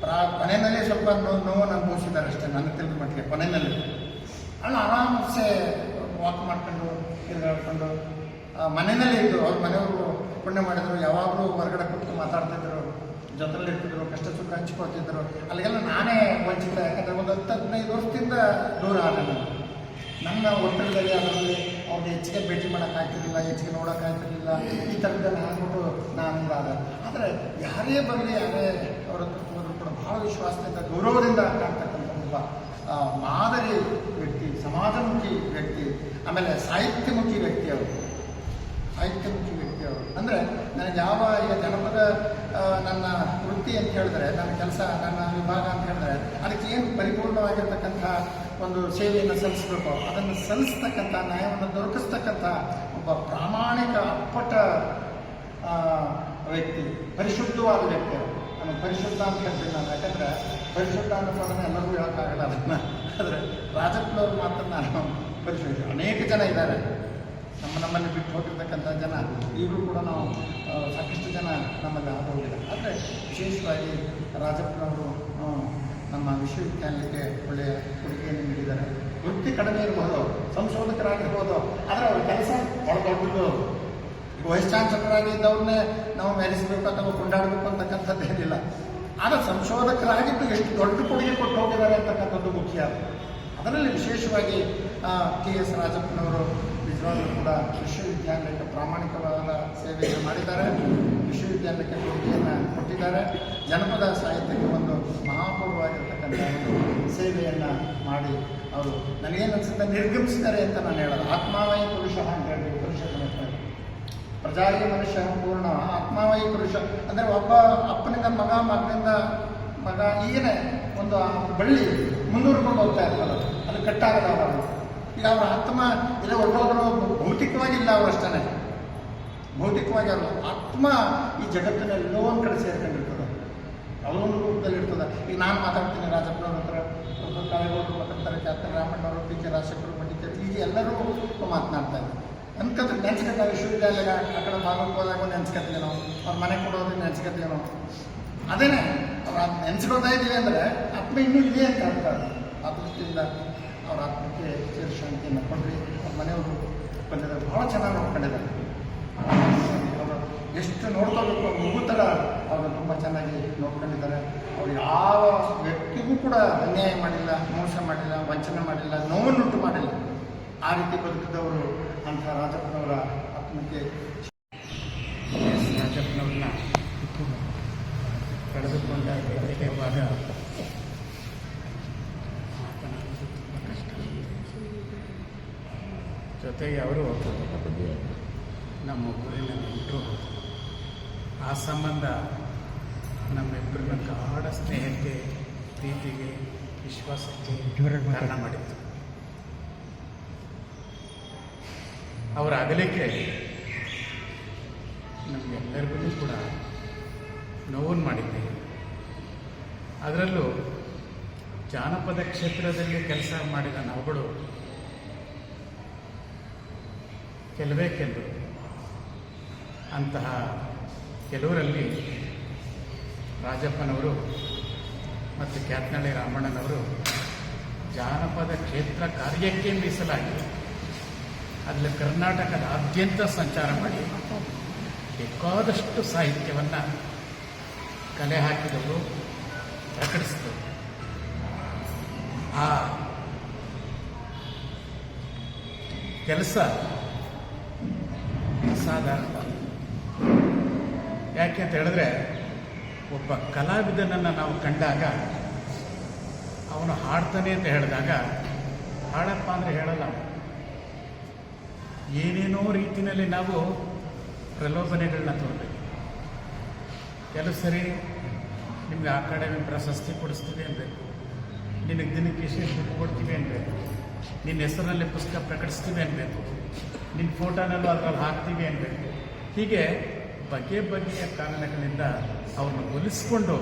ಪ್ರಾ ಕೊನೆಯಲ್ಲೇ ಸ್ವಲ್ಪ ನೋವನ್ನು ಅನುಭವಿಸಿದ್ದಾರೆ ಅಷ್ಟೇ ನನಗೆ ತಿಳಿದ ಮಟ್ಟಿಗೆ ಕೊನೆಯಲ್ಲಿ ಅಲ್ಲ ಆರಾಮ್ಸೆ ವಾಕ್ ಮಾಡ್ಕೊಂಡು ತಿರುಗಾಡ್ಕೊಂಡು ಮನೆಯಲ್ಲೇ ಇದ್ದರು ಅವ್ರ ಮನೆಯವರು ಪುಣ್ಯ ಮಾಡಿದ್ರು. ಯಾವಾಗಲೂ ಹೊರಗಡೆ ಕೂತು ಮಾತಾಡ್ತಿದ್ರು. ಜೊತೆಲಿ ಇರ್ತಿದ್ರು. ಕಷ್ಟ ಸುಖ ಹಂಚ್ಕೊಳ್ತಿದ್ರು. ಅಲ್ಲಿಗೆಲ್ಲ ನಾನೇ ವಂಚಿತ. ಯಾಕಂದರೆ ಒಂದು ಹತ್ತು ಹದಿನೈದು ವರ್ಷದಿಂದ ದೂರ ಆದೆ ನಾನು. ನನ್ನ ಒತ್ತಡದಲ್ಲಿ ಅದರಲ್ಲಿ ಅವ್ರಿಗೆ ಹೆಚ್ಚಿಗೆ ಭೇಟಿ ಮಾಡೋಕ್ಕಾಗ್ತಿರ್ಲಿಲ್ಲ, ಹೆಚ್ಚಿಗೆ ನೋಡೋಕ್ಕಾಗ್ತಿರ್ಲಿಲ್ಲ. ಈ ಥರದ್ದೆಲ್ಲ ಹಾಕ್ಬಿಟ್ಟು ನಾನು ಇದಾದ ಆದರೆ ಯಾರೇ ಬರಲಿ, ಯಾರೇ ಅವರ ಕೂಡ ಭಾಳ ವಿಶ್ವಾಸದಿಂದ, ಗೌರವದಿಂದ ಕಾಣ್ತಕ್ಕಂಥ ಒಬ್ಬ ಮಾದರಿ ವ್ಯಕ್ತಿ, ಸಮಾಜಮುಖಿ ವ್ಯಕ್ತಿ, ಆಮೇಲೆ ಸಾಹಿತ್ಯಮುಖಿ ವ್ಯಕ್ತಿ ಅವರು. ಸಾಹಿತ್ಯಮುಖಿ ವ್ಯಕ್ತಿ ಅವರು ಅಂದರೆ ನನಗೆ ಯಾವ ಈಗ ಜನಪದ ನನ್ನ ವೃತ್ತಿ ಅಂತ ಹೇಳಿದ್ರೆ, ನನ್ನ ಕೆಲಸ, ನನ್ನ ವಿಭಾಗ ಅಂತ ಹೇಳಿದ್ರೆ, ಅದಕ್ಕೆ ಏನು ಪರಿಪೂರ್ಣವಾಗಿರ್ತಕ್ಕಂಥ ಒಂದು ಸೇವೆಯನ್ನು ಸಲ್ಲಿಸಬೇಕು? ಅದನ್ನು ಸಲ್ಲಿಸ್ತಕ್ಕಂಥ ನ್ಯಾಯವನ್ನು ದೊರಕಿಸ್ತಕ್ಕಂಥ ಒಬ್ಬ ಪ್ರಾಮಾಣಿಕ, ಅಪ್ಪಟ ವ್ಯಕ್ತಿ, ಪರಿಶುದ್ಧವಾದ ವ್ಯಕ್ತಿ. ನಾನು ಪರಿಶುದ್ಧ ಅಂತ ಹೇಳ್ತೀನಿ ನಾನು. ಯಾಕಂದ್ರೆ ಪರಿಶುದ್ಧ ಅನ್ನೋ ಪದನ ಎಲ್ಲರಿಗೂ ಹೇಳೋಕ್ಕಾಗಲ್ಲ ಅದನ್ನು. ಆದರೆ ರಾಜಪ್ಪನವ್ರ ಮಾತ್ರ ನಾನು ಪರಿಶುದ್ಧ ಅನೇಕ ಜನ ಇದ್ದಾರೆ. ನಮ್ಮ ನಮ್ಮಲ್ಲಿ ಬಿಟ್ಟು ಹೋಗಿರ್ತಕ್ಕಂಥ ಜನ, ಈಗಲೂ ಕೂಡ ನಾವು ಸಾಕಷ್ಟು ಜನ ನಮ್ಮಲ್ಲಿ ಆಗೋಗಿಲ್ಲ ಆದರೆ ವಿಶೇಷವಾಗಿ ರಾಜಪ್ಪನವರು ನಮ್ಮ ವಿಶ್ವವಿದ್ಯಾಲಯಕ್ಕೆ ಒಳ್ಳೆಯ ಕೊಡುಗೆಯನ್ನು ನೀಡಿದ್ದಾರೆ. ವೃತ್ತಿ ಕಡಿಮೆ ಇರಬಹುದು ಸಂಶೋಧಕರಾಗಿರ್ಬೋದು, ಆದರೆ ಅವ್ರ ಕೆಲಸ ಭಾಳ ದೊಡ್ಡದು ವೈಸ್ ಚಾನ್ಸಲರಾಗಿ ಇದ್ದವ್ರನ್ನೇ ನಾವು ಮೆರೆಸಬೇಕು ಅಥವಾ ಕೊಂಡಾಡಬೇಕು ಅಂತಕ್ಕಂಥದ್ದು ಏನಿಲ್ಲ. ಆದರೆ ಸಂಶೋಧಕರಾಗಿದ್ದು ಎಷ್ಟು ದೊಡ್ಡ ಕೊಡುಗೆ ಕೊಟ್ಟು ಹೋಗಿದ್ದಾರೆ ಅಂತಕ್ಕಂಥದ್ದು ಮುಖ್ಯ. ಅದರಲ್ಲಿ ವಿಶೇಷವಾಗಿ ಕೆ ಎಸ್ ರಾಜಪ್ಪನವರು ನಿಜವಾಗ್ಲೂ ಕೂಡ ವಿಶ್ವವಿದ್ಯಾಲಯಕ್ಕೆ ಪ್ರಾಮಾಣಿಕವಾದ ಸೇವೆಯನ್ನು ಮಾಡಿದ್ದಾರೆ. ವಿಶ್ವವಿದ್ಯಾಲಯಕ್ಕೆ ಕೊಡುಗೆಯನ್ನು ಕೊಟ್ಟಿದ್ದಾರೆ. ಜನಪದ ಸಾಹಿತ್ಯಕ್ಕೆ ಒಂದು ಮಹಾಪೂರ್ವವಾಗಿರ್ತಕ್ಕಂಥ ಒಂದು ಸೇವೆಯನ್ನು ಮಾಡಿ ಅವರು ನನಗೇನು ಅನಿಸುತ್ತೆ ನಿರ್ಗಮಿಸಿದ್ದಾರೆ ಅಂತ ನಾನು ಹೇಳೋದು ಆತ್ಮಾವಯ ಪುರುಷ ಅಂತ ಹೇಳಿ ಪುರುಷ ಪ್ರಜಾಯಿ ಮನುಷ್ಯ ಪೂರ್ಣ ಆತ್ಮಾವಯಿ ಪುರುಷ. ಅಂದರೆ ಒಬ್ಬ ಅಪ್ಪನಿಂದ ಮಗ, ಮಗನಿಂದ ಮಗ ಈಗಲೇ ಒಂದು ಬಳ್ಳಿ ಮುಂದೂರ್ಕೊಂಡು ಹೋಗ್ತಾ ಇರ್ತಾರೆ ಅದು ಕಟ್ಟಾಗದ ಅವರು ಈಗ ಅವರ ಆತ್ಮ ಇಲ್ಲ ಹೊರಟೋದ್ರು ಭೌತಿಕವಾಗಿ ಇಲ್ಲ ಅವರು ಭೌತಿಕವಾಗಿ ಅಲ್ಲ, ಆತ್ಮ ಈ ಜಗತ್ತಿನ ಎಲ್ಲೋ ಒಂದು ಕಡೆ ಸೇರ್ಕೊಂಡಿರ್ತದೆ. ಅವರೊಂದು ರೂಪದಲ್ಲಿ ಇರ್ತದೆ. ಈಗ ನಾನು ಮಾತಾಡ್ತೀನಿ, ರಾಜಪ್ಪನವ್ರ ಹತ್ರ. ಡಾಕ್ಟರ್ ಕಾಳೇಗೌಡರು ಮಾತಾಡ್ತಾರೆ ಕ್ಯಾಪ್ಟನ್ ರಾಮಣ್ಣವರು ಪಿ ಕೆ ರಾಜಶೇಖರ್ ಪಂಡಿತ್ ಈಗ ಎಲ್ಲರೂ ಮಾತನಾಡ್ತಾ ಇದ್ದಾರೆ. ಅನ್ಕತ್ರ ವಿಶ್ವವಿದ್ಯಾಲಯ ಆ ಕಡೆ ಭಾಗಕ್ಕೆ ಹೋದಾಗ ನೆನ್ಸ್ಕೊತೀವಿ ನಾವು. ಅವ್ರ ಮನೆ ಕೊಡೋದು ನೆನ್ಸ್ಕೊತೀವಿ ನಾವು. ಅದೇನೆ, ಅವ್ರು ನೆನ್ಸ್ಕೊಳ್ತಾ ಇದ್ದೀವಿ ಅಂದರೆ ಆತ್ಮ ಇನ್ನೂ ಇದೆ ಅಂತ ಹೇಳ್ತಾರೆ ಆ ದೃಷ್ಟಿಯಿಂದ ಅವ್ರ ಆತ್ಮಕ್ಕೆ ಚಿರ ಶಾಂತಿಯನ್ನು ಕೊಡ್ರಿ ಅವ್ರ ಮನೆಯವರು ಭಾಳ ಚೆನ್ನಾಗಿ ನೋಡ್ಕೊಂಡಿದ್ದಾರೆ. ಎಷ್ಟು ನೋಡ್ಕೋಬೇಕು ಮಗು ಥರ ಅವರು ತುಂಬ ಚೆನ್ನಾಗಿ ನೋಡ್ಕೊಂಡಿದ್ದಾರೆ. ಅವ್ರು ಯಾವ ವ್ಯಕ್ತಿಗೂ ಕೂಡ ಅನ್ಯಾಯ ಮಾಡಿಲ್ಲ, ಮೋಸ ಮಾಡಿಲ್ಲ, ವಂಚನೆ ಮಾಡಿಲ್ಲ ನೋವನ್ನುಂಟು ಮಾಡಿಲ್ಲ. ಆ ರೀತಿ ಬದುಕಿದವರು ಅಂಥ ರಾಜಪ್ಪನವರ ಆತ್ಮಕ್ಕೆ ರಾಜಪ್ಪನವ್ರನ್ನ ಕಳೆದುಕೊಂಡ ಜೊತೆಗೆ ಅವರು ನಮ್ಮ ಊರಿನ ನೆಂಟರು ಆ ಸಂಬಂಧ ನಮ್ಮಿಬ್ಬರನ್ನ ಗಾಢ ಸ್ನೇಹಕ್ಕೆ ಪ್ರೀತಿಗೆ ವಿಶ್ವಾಸಕ್ಕೆ ಕಾರಣ ಮಾಡಿತ್ತು ಅವರ ಅಗಲಿಕೆ ನಮಗೆಲ್ಲರಿಗೂ ಕೂಡ ನೋವನ್ನು ಮಾಡಿದ್ದೆ. ಅದರಲ್ಲೂ ಜಾನಪದ ಕ್ಷೇತ್ರದಲ್ಲಿ ಕೆಲಸ ಮಾಡಿದ ನಾವುಗಳು ಕೆಲವೇ ಕೆಲವರು ಅಂತಹ ಕೆಲವರಲ್ಲಿ ರಾಜಪ್ಪನವರು ಮತ್ತು ಕ್ಯಾತ್ನಳ್ಳಿ ರಾಮಣ್ಣನವರು ಜಾನಪದ ಕ್ಷೇತ್ರ ಕಾರ್ಯಕ್ಕೆ ಮೀಸಲಾಗಿ ಅಲ್ಲಿ ಕರ್ನಾಟಕದಾದ್ಯಂತ ಸಂಚಾರ ಮಾಡಿ ಬೇಕಾದಷ್ಟು ಸಾಹಿತ್ಯವನ್ನು ಕಲೆ ಹಾಕಿದವರು, ಪ್ರಕಟಿಸಿದವರು. ಆ ಕೆಲಸ ಅಸಾಧಾರಣ ಯಾಕೆ ಅಂತ ಹೇಳಿದ್ರೆ, ಒಬ್ಬ ಕಲಾವಿದನನ್ನು ನಾವು ಕಂಡಾಗ ಅವನು ಹಾಡ್ತಾನೆ ಅಂತ ಹೇಳಿದಾಗ, ಹಾಡಪ್ಪ ಅಂದರೆ ಹೇಳಲ್ಲ ಏನೇನೋ ರೀತಿಯಲ್ಲಿ ನಾವು ಪ್ರಲೋಭನೆಗಳನ್ನ ತೋರಬೇಕು. ಕೆಲವು ಸರಿ ನಿಮ್ಗೆ ಅಕಾಡೆಮಿ ಪ್ರಶಸ್ತಿ ಕೊಡಿಸ್ತೀವಿ ಅನ್ಬೇಕು ನಿನಗೆ ದಿನಕ್ಕೆ ದುಡ್ಡು ಕೊಡ್ತೀವಿ ಅನ್ಬೇಕು ನಿನ್ನ ಹೆಸರಲ್ಲಿ ಪುಸ್ತಕ ಪ್ರಕಟಿಸ್ತೀವಿ ಅನ್ಬೇಕು ನಿನ್ನ ಫೋಟೋನಲ್ಲೂ ಅದರಲ್ಲಿ ಹಾಕ್ತೀವಿ ಅನ್ಬೇಕು ಹೀಗೆ ಬಗೆ ಬಗೆಯ ಕಾರಣಗಳಿಂದ ಅವ್ರನ್ನ ಒಲಿಸ್ಕೊಂಡು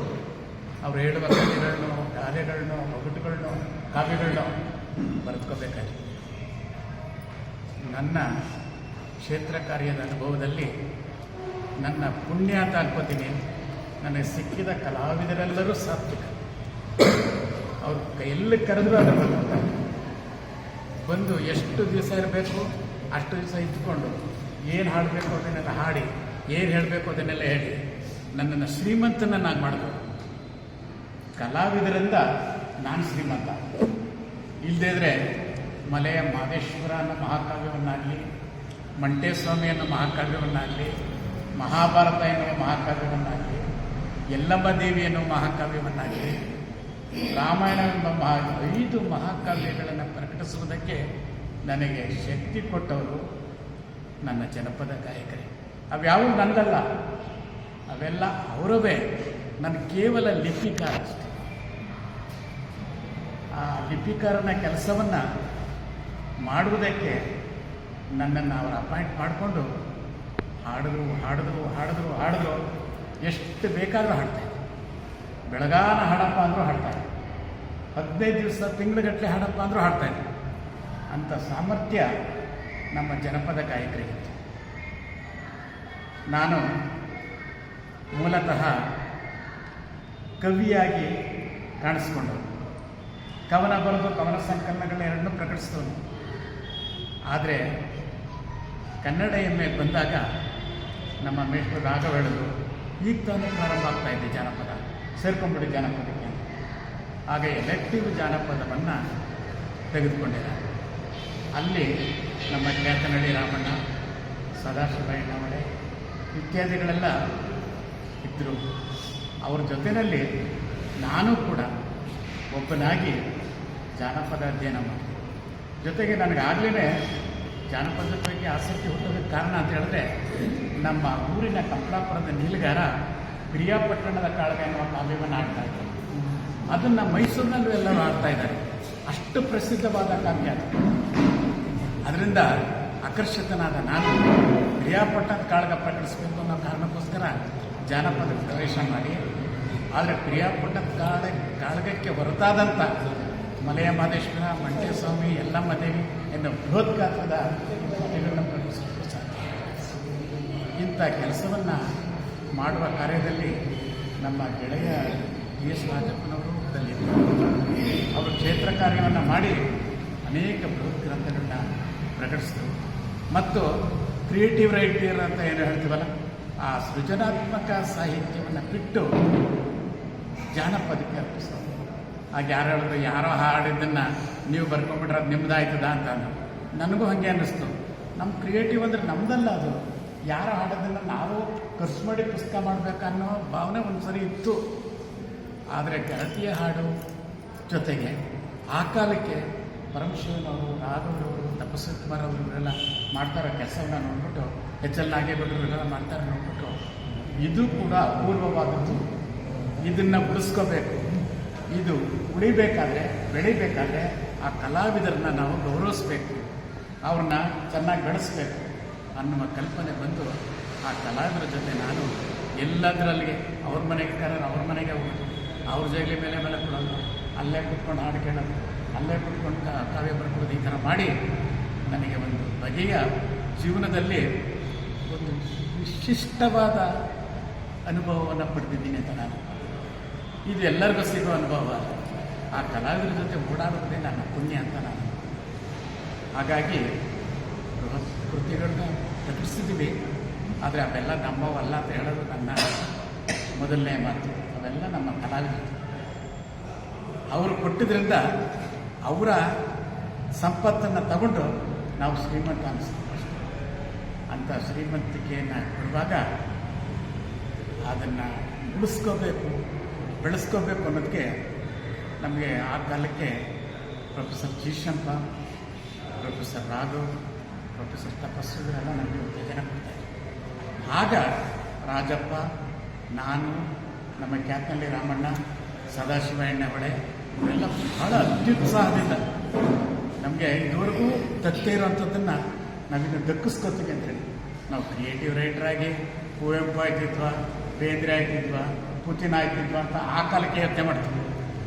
ಅವ್ರು ಹೇಳುವ ಕಥೆಗಳನ್ನು ಕಾರ್ಯಗಳನ್ನು ಒಗಟುಗಳನ್ನು ಕಾವ್ಯಗಳನ್ನ ಬರೆದುಕೋಬೇಕಾಗಿದೆ. ನನ್ನ ಕ್ಷೇತ್ರ ಕಾರ್ಯದ ಅನುಭವದಲ್ಲಿ ನನ್ನ ಪುಣ್ಯ ಅಂತ ಅನ್ಕೋತೀನಿ ನನಗೆ ಸಿಕ್ಕಿದ ಕಲಾವಿದರೆಲ್ಲರೂ ಸಾತ್ವಿಕ. ಅವ್ರು ಎಲ್ಲಿ ಕರೆದ್ರು ಅದನ್ನು ಬಂದು ಎಷ್ಟು ದಿವಸ ಇರಬೇಕು? ಅಷ್ಟು ದಿವಸ ಇದ್ದುಕೊಂಡು ಏನು ಹಾಡಬೇಕು ಅದನ್ನೆಲ್ಲ ಹಾಡಿ, ಏನು ಹೇಳಬೇಕು ಅದನ್ನೆಲ್ಲ ಹೇಳಿ ನನ್ನನ್ನು ಶ್ರೀಮಂತನನ್ನಾಗಿ ಮಾಡಬೇಕು ಕಲಾವಿದರಿಂದ ನಾನು ಶ್ರೀಮಂತ. ಇಲ್ಲದೇ ಇದ್ರೆ ಮಲೆಯ ಮಹದೇಶ್ವರ ಅನ್ನೋ ಮಹಾಕಾವ್ಯವನ್ನಾಗಲಿ ಮಂಟೇಸ್ವಾಮಿ ಅನ್ನೋ ಮಹಾಕಾವ್ಯವನ್ನಾಗಲಿ, ಮಹಾಭಾರತ ಎನ್ನುವ ಮಹಾಕಾವ್ಯವನ್ನಾಗಲಿ ಯಲ್ಲಮ್ಮ ದೇವಿ ಎನ್ನುವ ಮಹಾಕಾವ್ಯವನ್ನಾಗಲಿ, ರಾಮಾಯಣ ಎಂಬ ಮಹಾ ಐದು ಮಹಾಕಾವ್ಯಗಳನ್ನು ಪ್ರಕಟಿಸುವುದಕ್ಕೆ ನನಗೆ ಶಕ್ತಿ ಕೊಟ್ಟವರು ನನ್ನ ಜನಪದ ಗಾಯಕರೇ. ಅವ್ಯಾವು ನಂದಲ್ಲ. ಅವೆಲ್ಲ ಅವರವೇ. ನನ್ನ ಕೇವಲ ಲಿಪಿಕಾರ ಅಷ್ಟೆ. ಆ ಲಿಪಿಕಾರನ ಕೆಲಸವನ್ನು ಮಾಡುವುದಕ್ಕೆ ನನ್ನನ್ನು ಅವರು ಅಪಾಯಿಂಟ್ ಮಾಡಿಕೊಂಡು ಹಾಡಿದ್ರು ಹಾಡಿದ್ರು ಹಾಡಿದ್ರು ಹಾಡಿದ್ರು. ಎಷ್ಟು ಬೇಕಾದರೂ ಹಾಡ್ತಾರೆ ಬೆಳಗಾನ ಹಾಡಪ್ಪ ಅಂದರೂ ಹಾಡ್ತಾರೆ ಹದಿನೈದು ದಿವಸ ತಿಂಗಳಗಟ್ಟಲೆ ಹಾಡಪ್ಪ ಅಂದರೂ ಹಾಡ್ತಾರೆ ಅಂಥ ಸಾಮರ್ಥ್ಯ ನಮ್ಮ ಜನಪದ ಗಾಯಕರಿಗಿತ್ತು ನಾನು ಮೂಲತಃ ಕವಿಯಾಗಿ ಕಾಣಿಸ್ಕೊಂಡವನು. ಕವನ ಬರೆದು ಕವನ ಸಂಕಲನಗಳನ್ನೆರಡನ್ನೂ ಪ್ರಕಟಿಸಿದವನು. ಆದರೆ ಕನ್ನಡ ಎಮ್ಮೆ ಬಂದಾಗ ನಮ್ಮ ಮೇಷ್ಟ್ರು ರಾಘವ ಈಗ ತಾನೇ ಪ್ರಾರಂಭ ಆಗ್ತಾ ಇದೆ ಜಾನಪದ, ಸೇರ್ಕೊಂಡ್ಬಿಡಿ ಜಾನಪದಕ್ಕೆ ಹಾಗೆ ಎಲೆಕ್ಟಿವ್ ಜಾನಪದವನ್ನು ತೆಗೆದುಕೊಂಡಿದ್ದಾರೆ. ಅಲ್ಲಿ ನಮ್ಮ ಖ್ಯಾತನಹಳ್ಳಿ ರಾಮಣ್ಣ ಸದಾಶಿವಯ್ಯನವಳೆ ಇತ್ಯಾದಿಗಳೆಲ್ಲ ಇದ್ದರು ಅವ್ರ ಜೊತೆಯಲ್ಲಿ ನಾನು ಕೂಡ ಒಬ್ಬನಾಗಿ ಜಾನಪದ ಅಧ್ಯಯನ ಮಾಡಿದೆ. ಜೊತೆಗೆ ನನಗಾಗಲೇ ಜಾನಪದ ಬಗ್ಗೆ ಆಸಕ್ತಿ ಹುಟ್ಟೋದಕ್ಕೆ ಕಾರಣ ಅಂತ ಹೇಳಿದ್ರೆ, ನಮ್ಮ ಊರಿನ ಕಂಪ್ಲಾಪುರದ ನೀಲಗಾರ ಪ್ರಿಯಾಪಟ್ಟಣದ ಕಾಳಗ ಎನ್ನುವ ಕಾವ್ಯವನ್ನು ಆಡ್ತಾ ಇದ್ದಾರೆ ಅದನ್ನು ಮೈಸೂರಿನಲ್ಲೂ ಎಲ್ಲರೂ ಆಡ್ತಾ ಇದ್ದಾರೆ. ಅಷ್ಟು ಪ್ರಸಿದ್ಧವಾದ ಕಾವ್ಯ. ಅದರಿಂದ ಆಕರ್ಷಿತನಾದ ನಾನು ಪ್ರಿಯಾಪಟ್ಟಣದ ಕಾಳಗ ಪ್ರಕಟಿಸಬೇಕು ಅನ್ನೋ ಕಾರಣಕ್ಕೋಸ್ಕರ ಜಾನಪದ ಪ್ರವೇಶ ಮಾಡಿ, ಆದರೆ ಪ್ರಿಯಾಪಟ್ಟಣದ ಕಾಳ, ಕಾಳಗಕ್ಕೆ ಹೊರತಾದಂಥ ಮಲೆಯ ಮಾದೇಶ್ವರ ಮಂಟೇಸ್ವಾಮಿ ಸ್ವಾಮಿ ದೇವಿ ಎನ್ನುವ ಬೃಹತ್ಗಾತ್ರದ ಕಥೆಗಳನ್ನು ಪ್ರಕಟಿಸಲು ಸಾಧ್ಯ. ಇಂಥ ಕೆಲಸವನ್ನು ಮಾಡುವ ಕಾರ್ಯದಲ್ಲಿ ನಮ್ಮ ಗೆಳೆಯ ಬಿ ಎಸ್ ರಾಜಪ್ಪನವರು ಅವರು ಕ್ಷೇತ್ರ ಕಾರ್ಯವನ್ನು ಮಾಡಿ ಅನೇಕ ಬೃಹತ್ ಗ್ರಂಥಗಳನ್ನ ಪ್ರಕಟಿಸಿದರು. ಮತ್ತು ಕ್ರಿಯೇಟಿವ್ ರೈಟರ್ ಅಂತ ಏನು ಹೇಳ್ತೀವಲ್ಲ? ಆ ಸೃಜನಾತ್ಮಕ ಸಾಹಿತ್ಯವನ್ನು ಬಿಟ್ಟು ಜಾನಪದಕ್ಕೆ ಅರ್ಪಿಸೋದು. ಆಗ ಯಾರು ಹೇಳಿದ್ರು, ಯಾರೋ ಹಾಡಿದ್ದನ್ನು ನೀವು ಬರ್ಕೊಂಡ್ಬಿಟ್ರೆ ಅದು ನಿಮ್ಮದಾಯ್ತದ ಅಂತ. ನನಗೂ ಹಾಗೆ ಅನ್ನಿಸ್ತು. ನಮ್ಮ ಕ್ರಿಯೇಟಿವ್ ಅಂದರೆ ನಮ್ಮದಲ್ಲ ಅದು. ಯಾರು ಹಾಡೋದನ್ನು ನಾವು ಖರ್ಚು ಮಾಡಿ ಪುಸ್ತಕ ಮಾಡಬೇಕನ್ನೋ ಭಾವನೆ ಒಂದು ಸರಿ ಇತ್ತು. ಆದರೆ ಗೆಳತಿಯ ಹಾಡು ಜೊತೆಗೆ ಆ ಕಾಲಕ್ಕೆ ಪರಮಶಿವನವರು ರಾಘವರವರು ತಪಸ್ವಿ ಕುಮಾರ್ ಅವರು ಇವರೆಲ್ಲ ಮಾಡ್ತಾರೆ, ಕೆಲಸವನ್ನ ನೋಡ್ಬಿಟ್ಟು ಎಚ್ ಎಲ್ ನಾಗೇಗೌಡರು ಇವರೆಲ್ಲ ಮಾಡ್ತಾರೆ ನೋಡ್ಬಿಟ್ಟು. ಇದು ಕೂಡ ಅಪೂರ್ವವಾದದ್ದು. ಇದನ್ನು ಉಳಿಸ್ಕೋಬೇಕು. ಇದು ಉಳಿಬೇಕಾದ್ರೆ, ಬೆಳಿಬೇಕಾದ್ರೆ ಆ ಕಲಾವಿದರನ್ನ ನಾವು ಗೌರವಿಸ್ಬೇಕು. ಅವ್ರನ್ನ ಚೆನ್ನಾಗಿ ಬೆಳೆಸ್ಬೇಕು ಅನ್ನುವ ಕಲ್ಪನೆ ಬಂದು ಆ ಕಲಾವಿದರ ಜೊತೆ ನಾನು ಎಲ್ಲದರಲ್ಲಿ ಅವ್ರ ಮನೆಗೆ ಕರೋರು ಅವ್ರ ಮನೆಗೆ ಹೋಗೋದು. ಅವ್ರ ಜೈಲಿ ಮೇಲೆ ಮೇಲೆ ಕೊಡೋದು ಅಲ್ಲೇ ಕುತ್ಕೊಂಡು ಹಾಡು ಕೇಳೋದು. ಅಲ್ಲೇ ಕುತ್ಕೊಂಡು ಕಾವ್ಯ ಬರ್ಕೊಡೋದು ಈ ಥರ ಮಾಡಿ ನನಗೆ ಒಂದು ಬಗೆಯ ಜೀವನದಲ್ಲಿ ಒಂದು ವಿಶಿಷ್ಟವಾದ ಅನುಭವವನ್ನು ಪಡೆದಿದ್ದೀನಿ ಅಂತ ನಾನು ಇದು ಎಲ್ಲರಿಗೂ ಸಿಗೋ ಅನುಭವ ಆ ಕಲಾವಿದರ ಜೊತೆ ಓಡಾಡೋದೇ ನನ್ನ ಪುಣ್ಯ ಅಂತ ನಾನು ಹಾಗಾಗಿ ಬೃಹತ್ ಕೃತಿಗಳನ್ನ ಪ್ರಕಟಿಸಿದ್ದೀವಿ ಆದರೆ ಅವೆಲ್ಲ ನಮ್ಮವಲ್ಲ ಅಂತ ಹೇಳೋದು ನನ್ನ ಮೊದಲನೇ ಮಾತು. ಅವೆಲ್ಲ ನಮ್ಮ ಕಲಾವಿದರು. ಅವರು ಕೊಟ್ಟಿದ್ರಿಂದ ಅವರ ಸಂಪತ್ತನ್ನು ತಗೊಂಡು ನಾವು ಶ್ರೀಮಂತ ಅನ್ನಿಸ್ತೀವಿ ಅಷ್ಟೇ. ಅಂಥ ಶ್ರೀಮಂತಿಕೆಯನ್ನು ಕೊಡುವಾಗ ಅದನ್ನು ಉಳಿಸ್ಕೋಬೇಕು, ಬೆಳೆಸ್ಕೋಬೇಕು ಅನ್ನೋದಕ್ಕೆ ನಮಗೆ ಆ ಕಾಲಕ್ಕೆ professor Jeeshampa, professor Raghav, professor ತಪಸ್ಸು ಇವರೆಲ್ಲ ನಮಗೆ ಉತ್ತೇಜನ ಕೊಡ್ತಾರೆ ಆಗ ರಾಜಪ್ಪ, ನಾನು, ನಮ್ಮ ಕ್ಯಾಪ್ನಲ್ಲಿ ರಾಮಣ್ಣ, ಸದಾಶಿವ ಎಣ್ಣೆಹೊಳೆ ಇವರೆಲ್ಲ ಬಹಳ ಅತ್ಯುತ್ಸಾಹದಿಂದ ನಮಗೆ ಇದುವರೆಗೂ ತಕ್ಕೇ ಇರೋವಂಥದ್ದನ್ನು ನಾವಿನ್ನು ದಕ್ಕಿಸ್ಕೊತೀವಿ ಅಂತೇಳಿ. ನಾವು ಕ್ರಿಯೇಟಿವ್ ರೈಟರ್ ಆಗಿ ಕುವೆಂಪು ಆಯ್ತಿದ್ವಾ ಬೇಂದ್ರೆ ಆಯ್ತಿದ್ವಾ ಪುತಿನ ಆಯ್ತಿದ್ವಾ ಅಂತ ಆ ಕಾಲಕ್ಕೆ ಯೋಚನೆ ಮಾಡ್ತೀವಿ.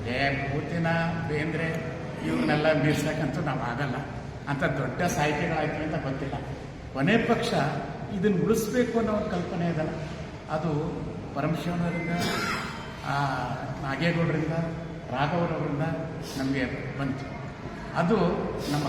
ಏ, ಪುತಿನ, ಬೇಂದ್ರೆ ಇವ್ರನ್ನೆಲ್ಲ ಮೀರ್ಸಕ್ಕಂತೂ ನಾವು ಆಗಲ್ಲ. ಅಂತ ದೊಡ್ಡ ಸಾಹಿತಿಗಳಾಯ್ತು ಅಂತ ಗೊತ್ತಿಲ್ಲ. ಕೊನೆ ಪಕ್ಷ ಇದನ್ನು ಉಳಿಸ್ಬೇಕು ಅನ್ನೋ ಒಂದು ಕಲ್ಪನೆ ಇದಲ್ಲ. ಅದು ಪರಮಶಿವನವರಿಂದ ನಾಗೇಗೌಡರಿಂದ, ರಾಘವರವರಿಂದ ನಮಗೆ ಬಂತು. ಅದು ನಮ್ಮ